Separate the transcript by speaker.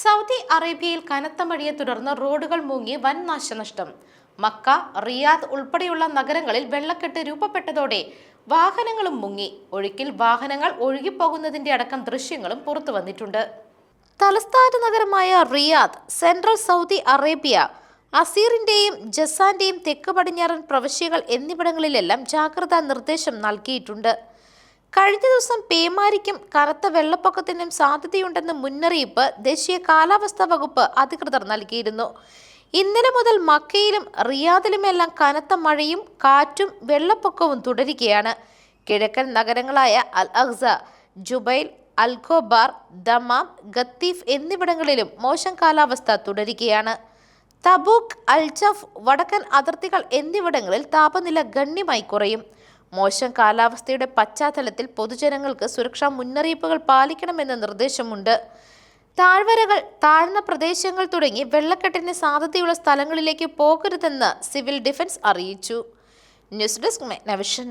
Speaker 1: Saudi അറേബ്യയിൽ കനത്ത മഴയെ തുടർന്ന് റോഡുകൾ മുങ്ങി വൻ നാശനഷ്ടം. മക്ക റിയാദ് ഉൾപ്പെടെയുള്ള നഗരങ്ങളിൽ വെള്ളക്കെട്ട് രൂപപ്പെട്ടതോടെ വാഹനങ്ങളും മുങ്ങി. ഒഴുക്കിൽ വാഹനങ്ങൾ ഒഴുകിപ്പോകുന്നതിന്റെ അടക്കം ദൃശ്യങ്ങളും പുറത്തു വന്നിട്ടുണ്ട്. തലസ്ഥാന നഗരമായ റിയാദ് സെൻട്രൽ സൗദി അറേബ്യ അസീറിന്റെയും ജസാന്റെയും തെക്ക് പടിഞ്ഞാറൻ പ്രവശ്യകൾ എന്നിവിടങ്ങളിലെല്ലാം ജാഗ്രതാ നിർദ്ദേശം നൽകിയിട്ടുണ്ട്. കഴിഞ്ഞ ദിവസം പേമാരിക്കും കറുത്ത വെള്ളപ്പൊക്കത്തിനും സാധ്യതയുണ്ടെന്ന മുന്നറിയിപ്പ് ദേശീയ കാലാവസ്ഥാ വകുപ്പ് അധികൃതർ നൽകിയിരുന്നു. ഇന്നലെ മുതൽ മക്കയിലും റിയാദിലുമെല്ലാം കനത്ത മഴയും കാറ്റും വെള്ളപ്പൊക്കവും തുടരുകയാണ്. കിഴക്കൻ നഗരങ്ങളായ Al Ahsa Jubail Al Khobar Dammam Qatif എന്നിവിടങ്ങളിലും മോശം കാലാവസ്ഥ തുടരുകയാണ്. തബൂക്ക് അൽജഫ് വടക്കൻ അതിർത്തികൾ എന്നിവിടങ്ങളിൽ താപനില ഗണ്യമായി കുറയും. മോശം കാലാവസ്ഥയുടെ പശ്ചാത്തലത്തിൽ പൊതുജനങ്ങൾക്ക് സുരക്ഷാ മുന്നറിയിപ്പുകൾ പാലിക്കണമെന്ന നിർദ്ദേശമുണ്ട്. താഴ്വരകൾ താഴ്ന്ന പ്രദേശങ്ങൾ തുടങ്ങി വെള്ളക്കെട്ടിന് സാധ്യതയുള്ള സ്ഥലങ്ങളിലേക്ക് പോകരുതെന്ന് സിവിൽ ഡിഫൻസ് അറിയിച്ചു. News desk മെഗ്നവിഷൻ.